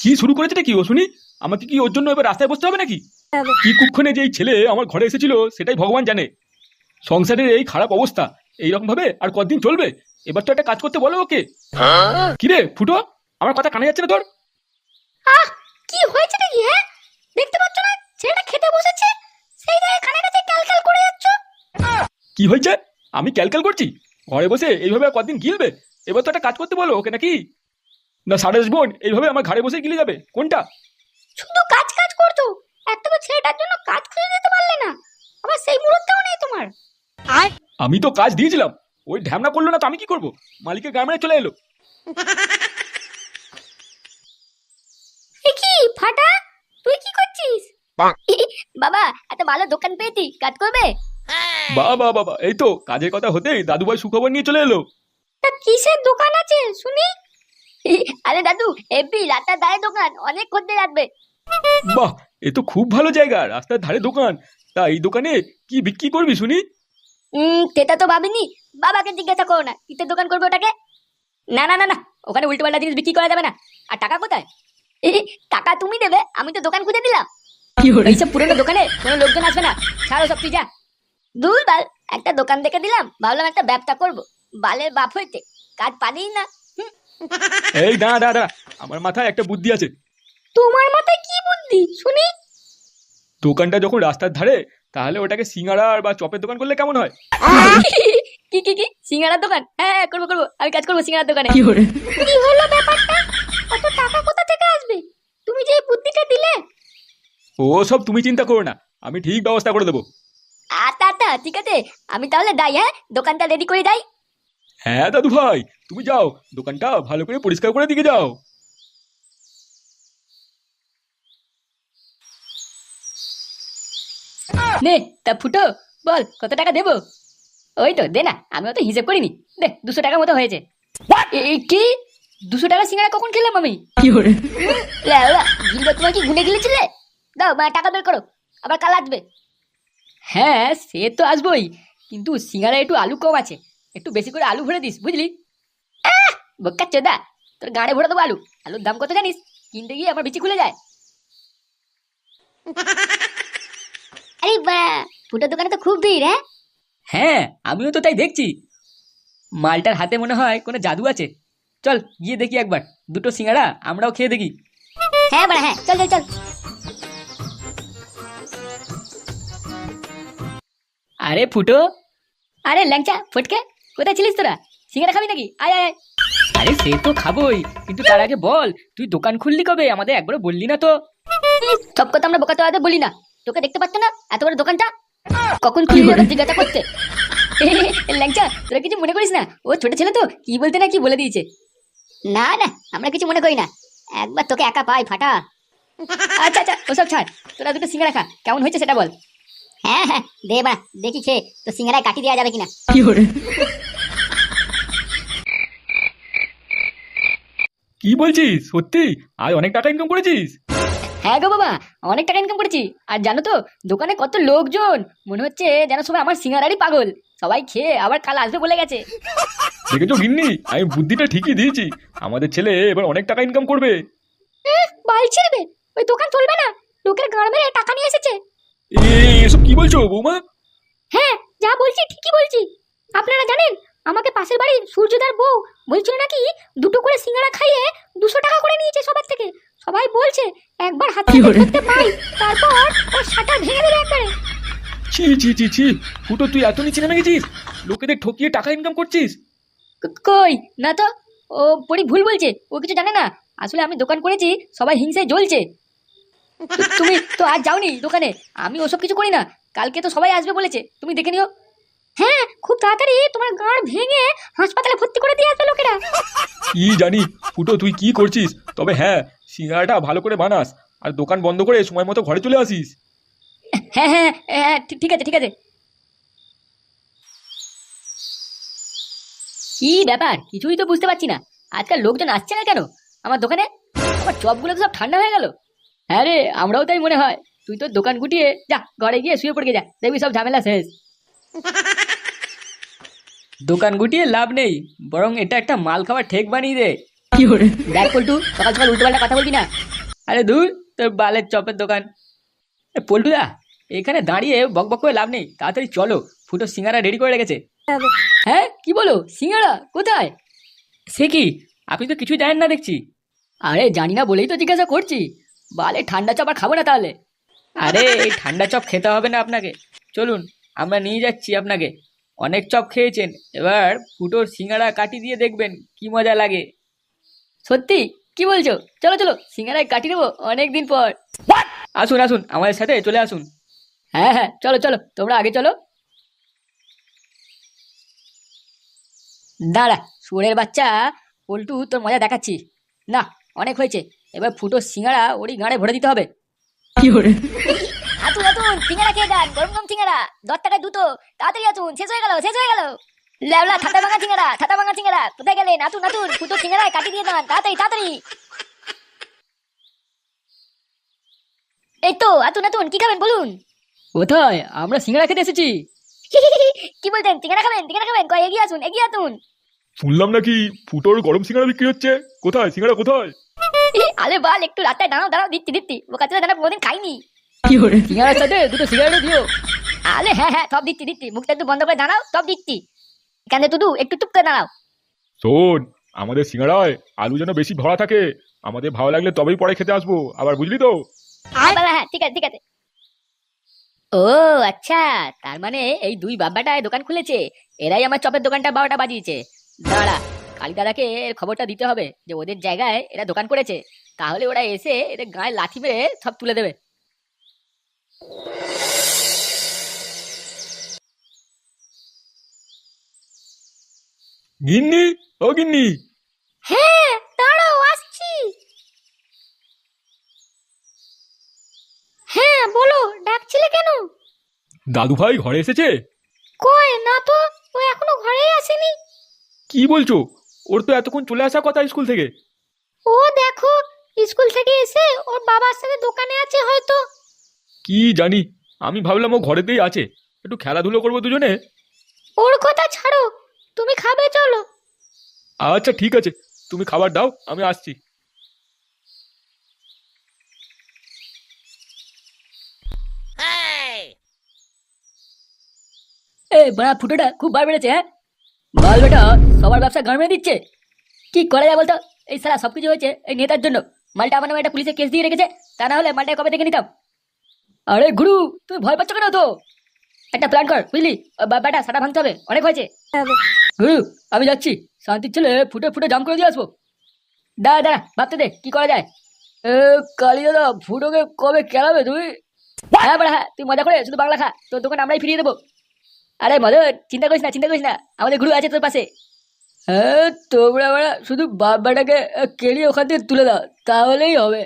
কি শুরু করেছে কি ও শুনি? আমাকে কি ওর জন্য এবার রাস্তায় বসতে হবে নাকি? কি কুক্ষণে যে এই ছেলে আমার ঘরে এসেছিল সেটাই ভগবান জানে। সংসারের এই খারাপ অবস্থা এইরকম ভাবে আর কতদিন চলবে? এবার তো একটা কাজ করতে বলো ওকে। কিরে ফুটো আমার কথা কানে যাচ্ছে না তোর? আহ কি হয়েছে নাকি হ্যাঁ? দেখতে পাচ্ছ না? ছেলেটা খেতে বসেছে। সেই জায়গায় খানা কাছে ক্যালক্যাল করে যাচ্ছ। কি হয়েছে? আমি ক্যালক্যাল করছি? ঘরে বসে এইভাবে কতদিন গিলবে? এবার তো একটা কাজ করতে বলো ওকে নাকি? না সারস বোন এইভাবে আমার ঘরে বসে গিলে যাবে? কোনটা? শুধু কাজ কাজ করছ। একটা তো ছেলেটার জন্য কাজ খুঁজে দিতে পারলে না। আবার সেই মুহূর্তেও নেই তোমার। আমি তো কাজ দিয়েছিলাম। ওই ঢ্যামনা করল না তো আমি কি করব? মালিকের গ্রামে চলে এলো। কি ফাটা? তুই কি করছিস? বাবা এত ভালো দোকান পেয়েছি। কাজ করবে? বাবা বাবা বাবা এই তো কাজের কথা হতেই দাদুভাই সুখবর নিয়ে চলে এলো। তা কিসের দোকান আছে? শুনি। আরে দাদু এপি রাস্তার ধারে দোকান অনেক খদ্দের আসবে। বাহ এ তো খুব ভালো জায়গা রাস্তার ধারে দোকান। তা এই দোকানে কি বিক্রি করবি শুনি? হুম সেটা তো ভাবিনি। বাবাকে জিজ্ঞাসা করো না কিসের দোকান করবে ওটাকে? না না না না ওখানে উল্টো পাল্টা জিনিস বিক্রি করা যাবে না। আর টাকা কোথায়? এ, টাকা তুমি দেবে আমি তো দোকান খুঁজে দিলাম। এইসব পুরনো দোকানে কোনো লোকজন আসবে না। ছাড়ো সব তুই যা। দূর বাল একটা দোকান দেখে দিলাম ভাবলাম একটা ব্যবসা করব। বালের বাপ হইতে কাজ পারেই না। এই দাঁড়া দাঁড়া দাঁড়া। আমার মাথায় একটা বুদ্ধি আছে। তোমার মাথায় কি বুদ্ধি? শুনি। দোকানটা যখন রাস্তার ধারে তাহলে ওটাকে সিঙ্গাড়ার বা চপের দোকান করলে কেমন হয়? কি কি কি? সিঙ্গারার দোকান? হ্যাঁ হ্যাঁ, করব করব। আমি কাজ করব সিঙ্গারার দোকানে। কি হলো ব্যাপারটা? কত টাকা কোথা থেকে আসবে? তুমি যে এই বুদ্ধিটা দিলে। ও সব তুমি চিন্তা করো না। আমি ঠিক ব্যবস্থা করে দেবো। আচ্ছা আচ্ছা ঠিক আছে। আমি তাহলে যাই হ্যাঁ দোকানটা রেডি করে যাই হ্যাঁ দাদু ভাই তুমি যাও দোকানটা ভালো করে পরিষ্কার করে দিকে যাও। নে তা ফুটো বল কত টাকা দেবো? ওই তো দে না আমি অত হিসেব করিনি। দে দুশো টাকা মতো হয়েছে। এই কি? দুশো টাকা সিঙ্গারা কখন খেলাম আমি? লেওড়া, গিলবা তোমার কি গুনে গিলেছিলে? দাও মা টাকা বের করো আবার কাল আসবে। হ্যাঁ সে তো আসবোই কিন্তু সিঙ্গারা একটু আলু কম আছে। একটু বেশি করে আলু ভরে দিস বুঝলি? বোকা চোদা তোর গাড়ে ভরে দেবো আলু। আলুর দাম কত জানিস? কিনতে গিয়ে আমার বিচি খুলে যায়। আরে বা ফুটোর দোকানে তো খুব ভিড় হ্যাঁ? হ্যাঁ আমিও তো তাই দেখছি। মালটার হাতে মনে হয় কোনো জাদু আছে। চল গিয়ে দেখি একবার। দুটো সিঙ্গাড়া আমরাও খেয়ে দেখি। হ্যাঁ বড়া হ্যাঁ চল চল চল। আরে ফুটো। আরে ল্যাংচা ফটকে। কোথায় ছিলিস তোরা? সিঙ্গারা খাবি নাকি? আয় আয়। আরে সে তো খাবোই কিন্তু তার আগে বল তুই দোকান খুললি কবে? আমাদের একবার বললি না তো। সব কথা আমরা বোকা তোয়াদের বলি না। তোকে দেখতে পাচ্ছ না? এত বড় দোকানটা? কখন খুলবি ওরা জিজ্ঞাসা করতে। ল্যাংচা তোরা কিছু মনে করিস না? ও ছোট ছেলে তো কি বলতে না কি বলে দিয়েছে। না না আমরা কিছু মনে করি না। একবার তোকে একা পাই ফাটা। আচ্ছা আচ্ছা ওসব ছাড়। তোরা দুটো সিঙ্গারা খা। কেমন হয়েছে সেটা বল। হ্যাঁ হ্যাঁ দে বা দেখি খেয়ে তো সিঙ্গারায় কাটি দেওয়া যাবে কিনা। কি বলছিস? সত্যি? আজ অনেক টাকা ইনকাম করেছিস? হ্যাঁ গো বাবা অনেক টাকা ইনকাম করেছি। আর জানো তো দোকানে কত লোকজন। মনে হচ্ছে যেন সবাই আমার সিঙ্গারারই পাগল। সবাই খেয়ে আবার কাল আসবে বলে গেছে। দেখেছ গিন্নি? আমি বুদ্ধিটা ঠিকই দিয়েছি। আমাদের ছেলে এবার অনেক টাকা ইনকাম করবে। বাল ছিড়বে ওই দোকান চলবে না। লোকের গাড় মেরে টাকা নিয়ে এসেছে। এসব কি বলছো বৌমা? হ্যাঁ যা বলছি ঠিকই বলছি। আপনারা জানেন আমাকে পাশের বাড়ির সূর্যদার বউ বলছিল নাকি দুটো করে সিঙ্গারা খাইয়ে দুশো টাকা করে নিয়েছে সবার থেকে। সবাই বলছে একবার হাতে ধরতে পাই তারপর ওর সাটা ভেঙে দেবে একবারে। ছি ছি ছি ছি ফুটো তুই এত নিচে নেমে গেছিস? লোকেদের ঠকিয়ে টাকা ইনকাম করছিস? কই? না তো ও পরি ভুল বলছে ও কিছু জানে না। আসলে আমি দোকান করেছি সবাই হিংসায় জ্বলছে। তুমি তো আজ যাওনি দোকানে? আমি ওসব কিছু করি না। কালকে তো সবাই আসবে বলেছে। তুমি দেখে নিও। হ্যাঁ খুব তাড়াতাড়ি তোমার গাঁড় ভেঙে হাসপাতালে ভর্তি করে দিয়ে আসবে লোকেরা। কি জানি ফুটো তুই কি করছিস? তবে হ্যাঁ সিঙ্গারাটা ভালো করে বানাস আর দোকান বন্ধ করে সময় মতো ঘরে চলে আসিস। হ্যাঁ হ্যাঁ হ্যাঁ ঠিক- আছে ঠিক আছে। কি ব্যাপার? কিছুই তো বুঝতে পারছি না। আজকাল লোকজন আসছে না কেন? আমার দোকানে? আমার চপগুলো তো সব ঠান্ডা হয়ে গেল। হ্যাঁ রে আমরাও তাই মনে হয়। তুই তো দোকান গুটিয়ে যা ঘরে গিয়ে শুয়ে পড়ে যা দেখবি সব ঝামেলা শেষ। দোকান গুটিয়ে লাভ নেই বরং এটা একটা মাল খাওয়ার ঠেক বানিয়ে দে। কি করে দেখ পল্টু সকাল সকাল উল্টো পাল্টা কথা বলবি না। আরে দূর তোর বালের চপের দোকান। এ, পল্টুদা এখানে দাঁড়িয়ে বক বক করে লাভ নেই তাড়াতাড়ি চলো ফুটো সিঙ্গারা রেডি করে রেখেছে। হ্যাঁ কি বলো সিঙ্গারা কোথায়? সে কি? আপনি তো কিছুই জানেন না দেখছি। আরে জানি না বলেই তো জিজ্ঞাসা করছি। বালে ঠান্ডা চপ আর খাব না তাহলে? আরে এই ঠান্ডা চপ খেতে হবে না আপনাকে। চলুন আমরা নিয়ে যাচ্ছি আপনাকে। অনেক চপ খেয়েছেন। এবার ফুটোর সিঙ্গারা কাটি দিয়ে দেখবেন কি মজা লাগে। সত্যি? কি বলছো? চলো চলো সিঙ্গারায় কাটি নেব অনেকদিন পর। আসুন আসুন আমাদের সাথে চলে আসুন। হ্যাঁ হ্যাঁ চলো চলো তোমরা আগে চলো। দাঁড়া সুরের বাচ্চা পল্টু তোর মজা দেখাচ্ছি। না অনেক হয়েছে। এবার ফুটো সিঙ্গারা ওরই গাঁড়ে ভরে দিতে হবে। আতুন আতুন সিঙ্গারা খেয়ে যান গরম গরম সিঙ্গারা। দশ টাকায় দুটো তাড়াতাড়ি আতুন শেষ হয়ে গেল শেষ হয়ে গেল। ল্যাবলা থাতা ভাঙা সিঙ্গারা থাতা ভাঙা সিঙ্গারা কোথায় গেলেন? আতুন আতুন ফুটো কাটি দিয়ে দেন তাড়াতাড়ি তাড়াতাড়ি। এই তো আতুন আতুন কি খাবেন বলুন? কোথায়? আমরা সিঙ্গারা খেতে এসেছি। কি বলছেন? সিঙ্গারা খাবেন সিঙ্গারা খাবেন? কয় এগিয়ে আসুন এগিয়ে আসুন। শুনলাম নাকি ফুটোর গরম সিঙ্গারা বিক্রি হচ্ছে। কোথায়? সিঙ্গারা কোথায়? আলে বাল একটু রাতে দাঁড়াও দাঁড়াও দিচ্ছি দিচ্ছি। বোকা চলে দাঁড়া কোনোদিন খাইনি। সিঙ্গারার সাথে দুটো সিগারেট দিও। আলে হ্যাঁ হ্যাঁ সব দিচ্ছি দিচ্ছি। মুখটা একটু বন্ধ করে দাঁড়াও সব দিচ্ছি। এখানে তুদু একটু চুপ করে দাঁড়াও। শোন আমাদের সিঙ্গারায় আলু যেন বেশি ভরা থাকে আমাদের ভালো লাগলে তবেই পরে খেতে আসব আবার বুঝলি তো? হ্যাঁ বাবা হ্যাঁ ঠিক আছে ঠিক আছে। ও আচ্ছা তার মানে এই দুই বাব্বাটায় দোকান খুলেছে এরাই আমার চপের দোকানটা বারোটা বাজিয়েছে। দাঁড়া কালী দাদাকে এর খবরটা দিতে হবে যে ওদের জায়গায় এরা দোকান করেছে। তাহলে ওরা এসে এদের গায়ে লাথি মেরে সব তুলে দেবে। গিন্নি ও গিন্নি। হ্যাঁ দাঁড়াও আসছি। হ্যাঁ বলো ডাকছিলে কেন? দাদু ভাই ঘরে এসেছে? কই না তো ও এখনও ঘরেই আসেনি। কি বলছো? ওর তো এতক্ষণ চলে আসার কথা স্কুল থেকে। ও দেখো স্কুল থেকে এসে ওর বাবার সাথে দোকানে আছে হয়তো। কি জানি আমি ভাবলাম ও ঘরেতেই আছে। একটু খেলাধুলো করব দুজনে? ওর কথা ছাড়ো তুমি খাবে চলো। আচ্ছা ঠিক আছে। তুমি খাবার দাও আমি আসছি। এ বড়া ফুটোটা খুব বার বেড়েছে হ্যাঁ? বল বেটা সবার ব্যবসা গান দিচ্ছে। কি করা যায় বলতো? এই সারা সবকিছু হয়েছে এই নেতার জন্য। মালটা আমার একটা পুলিশে কেস দিয়ে রেখেছে, তা না হলে মালটা কবে দেখে নিতাম? আরে গুরু তুই ভয় পাচ্ছ কেন তো? একটা প্ল্যান কর, বুঝলি? বেটা সাটা ভাঙতে হবে, অনেক হয়েছে। গুরু, আমি যাচ্ছি। শান্তির ছেলে, ফুটে ফুটে জাম করে দিয়ে আসব। দাঁড়া দাঁড়া, ভাবতে দে, কি করা যায়? কালী দাদা, ফুটোকে কবে খেলাবে তুই হ্যাঁ বড়া হ্যাঁ তুই মজা করে শুধু বাংলা খা, তোর দোকান আমরাই ফিরিয়ে দেবো। আরে মদন চিন্তা করিস না চিন্তা করিস না। আমাদের গুরু আছে তোর পাশে। হ্যাঁ তোমরা আমরা শুধু বাবাটাকে কেড়ে ওখান থেকে তুলে দাও তাহলেই হবে।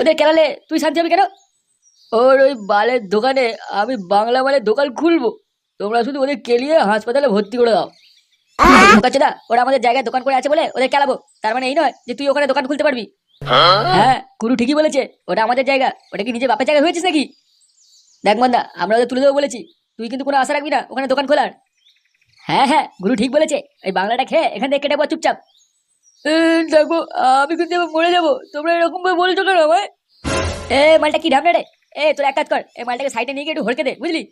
ওদের কেরালে তুই শান্তি হবে কেন? ওর ওই বালের দোকানে আমি বাংলা মালের দোকান খুলবো। তোমরা শুধু ওদের কেলিয়ে হাসপাতালে ভর্তি করে দাও। দা ওরা আমাদের জায়গায় দোকান করে আছে বলে ওদের কেলাবো। তার মানে এই নয় যে তুই ওখানে দোকান খুলতে পারবি। হ্যাঁ গুরু ঠিকই বলেছে ওটা আমাদের জায়গা। ওটা কি নিজে বাপের জায়গা হয়েছিস নাকি? দেখ মন্দা আমরা ওদের তুলে দেবো বলেছি। তুই কিন্তু কোনো আশা রাখবি না ওখানে দোকান খোলার। হ্যাঁ হ্যাঁ গুরু ঠিক বলেছে। ওই বাংলাটা খেয়ে এখান থেকে কেটে চুপচাপ। এ, দেখো আমি কিন্তু মরে যাব। তোমরা এরকম ভাবে বলছো কেন আমায়? এ মালটা কি ঢামনা রে? এ তোর এক কাজ কর এই মালটাকে সাইডে নিয়ে গিয়ে একটু হড়কে দে বুঝলি?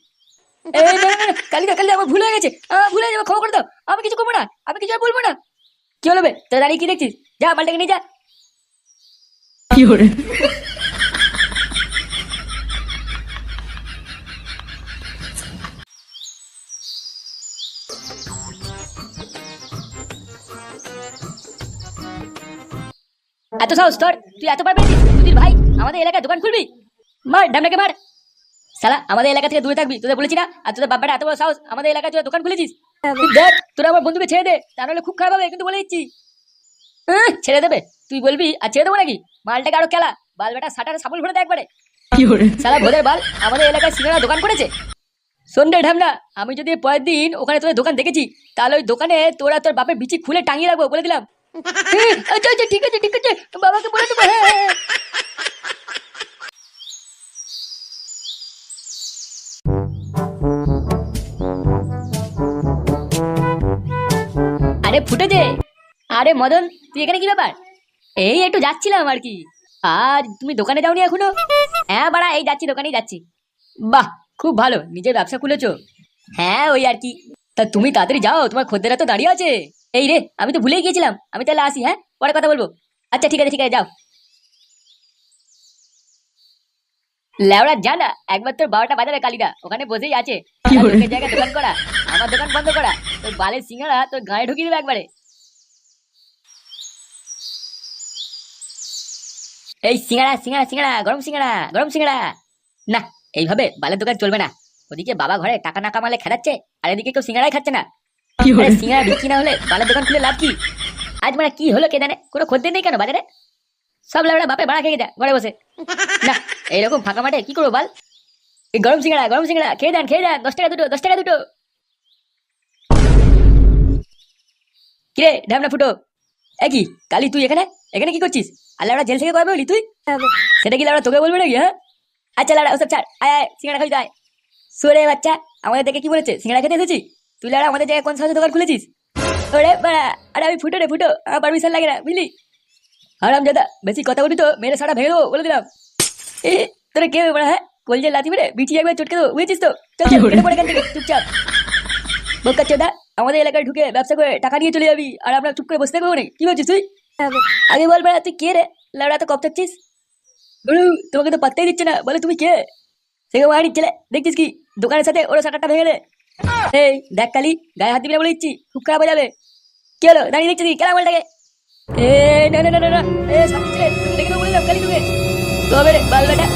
কালিদা কালিদা আমার ভুল হয়ে গেছে। ভুল হয়ে যাবে ক্ষমা করে দাও। আমি কিছু করব না আমি কিছু আর বলব না। কি হলো বে? দাঁড়িয়ে কি দেখছিস? যা মালটাকে নিয়ে যা। এত সাহস তোর তুই এত পেয়েছিস? তুই ভাই আমাদের এলাকায় দোকান খুলবি? মার ডামনাকে মার। সালা আমাদের এলাকা থেকে দূরে থাকবি তোদের বলেছি না? আর তোদের বাবাটা এত বড় সাহস আমাদের এলাকায় তুই দোকান খুলেছিস? দেখ তোরা আমার বন্ধুকে ছেড়ে দে তা নাহলে খুব খারাপ হবে কিন্তু বলে দিচ্ছি। আহ, ছেড়ে দেবে তুই বলবি আর ছেড়ে দেবো নাকি? মালটাকে আরও খেলা বাল বেটা সাটার সাপল ভরে দেয় একবারে। সালা ভোদের বাল আমাদের এলাকায় সিনেমা দোকান করেছে সন্ধ্যে ঢামনা আমি যদি পরের দিন ওখানে তোদের দোকান দেখেছি তাহলে ওই দোকানে তোরা তোর বাপের বিচি খুলে টাঙিয়ে রাখব বলে দিলাম। হ্যাঁ, আচ্ছা আচ্ছা ঠিক আছে ঠিক আছে। বাবাকে বলে দেবো হ্যাঁ হ্যাঁ, হ্যাঁ। আরে আরে মদন তুই এখানে কি ব্যাপার? এই একটু যাচ্ছিলাম আর কি। আর তুমি দোকানে যাওনি এখনও? হ্যাঁ বাড়া এই যাচ্ছি দোকানেই যাচ্ছি। বাহ খুব ভালো নিজের ব্যবসা খুলেছো। হ্যাঁ ওই আর কি। তা তুমি তাড়াতাড়ি যাও তোমার খদ্দেরা তো দাঁড়িয়ে আছে। এই রে আমি তো ভুলেই গিয়েছিলাম। আমি তাহলে আসি হ্যাঁ? পরে কথা বলব। আচ্ছা ঠিক আছে ঠিক আছে যাও। লেওড়া জানা একবার তোর বারোটা কালিদা। ওখানে বসেই আছে। জায়গায় দোকান করা। আমার দোকান বন্ধ করা। তোর বালের সিঙ্গারা তোর গায়ে ঢুকিয়ে দেবে একবারে। এই সিঙ্গাড়া সিঙ্গাড়া সিঙ্গাড়া গরম সিঙ্গাড়া গরম সিঙ্গাড়া না এইভাবে বালের দোকান চলবে না। ওদিকে বাবা ঘরে টাকা না কামালে খেলাচ্ছে আর এদিকে কেউ সিঙ্গারাই খাচ্ছে না। আরে সিঙ্গাড়া বিক্রি না হলে বালের দোকান খুলে লাভ কি? আজ মানে কি হলো কে জানে কোনো খদ্দের নেই কেন বাজারে? সব লাউড়া বাপে ভাড়া খেয়ে যায় ঘরে বসে। না এইরকম ফাঁকা মাঠে কি করব বল? এই গরম সিঙ্গাড়া গরম সিঙ্গাড়া খেয়ে দেন খেয়ে দেন দশ টাকা দুটো দশ টাকা দুটো। কিরে ঢামনা ফুটো একই কালি তুই এখানে? এখানে কি করছিস? আর লাউড়া জেল থেকে কবে হলি তুই? সেটা কি লাউড়া তোকে বলবে নাকি হ্যাঁ? আচ্ছা লাউড়া ওসব ছাড় আয় আয় সিঙ্গাড়া খাবি তাই সুরে বাচ্চা আমাদের দেখে কি বলেছে? সিঙ্গাড়া খেতে এসেছি তুই লাউড়া আমাদের জায়গায় কোন সাহসে দোকান খুলেছিস? ওরে বাড়া আরে আমি ফুটো রে ফুটো। আমার পারমিশন লাগে না বুঝলি? আরাম দাদা বেশি কথা বলি তো মেরে সারা ভেঙে দেবো বলে দিলাম। এ তোরা কে বড় হ্যাঁ? কলজে লাথি মেরে বিটি একবার চটকে দেবো বুঝেছিস তো? চল চল পড়ে থেকে চুপচাপ। বোকা চোদা আমাদের এলাকায় ঢুকে ব্যবসা করে টাকা নিয়ে চলে যাবি আর আমরা চুপ করে বসতে পারব না কি বলছিস তুই? আগে বল বেড়া তুই কে রে? লাউড়া তো কপ থাকছিস বলু তোমাকে তো পাত্তাই দিচ্ছে না বলে তুমি কে? সেকে বাড়ির ছেলে। দেখছিস কি? দোকানের সাথে ওরা সাটারটা ভেঙে গেলে এই দেখ কালি গায়ে হাত দিবি না বলে দিচ্ছি খুব খারাপ হয়ে যাবে কি হলো দাঁড়িয়ে দেখছি কি কেন বলটাকে এ না না না না না এ সামনে ছেলে দেখে বলে বললাম কালি তোকে তবে রে বাল বেটা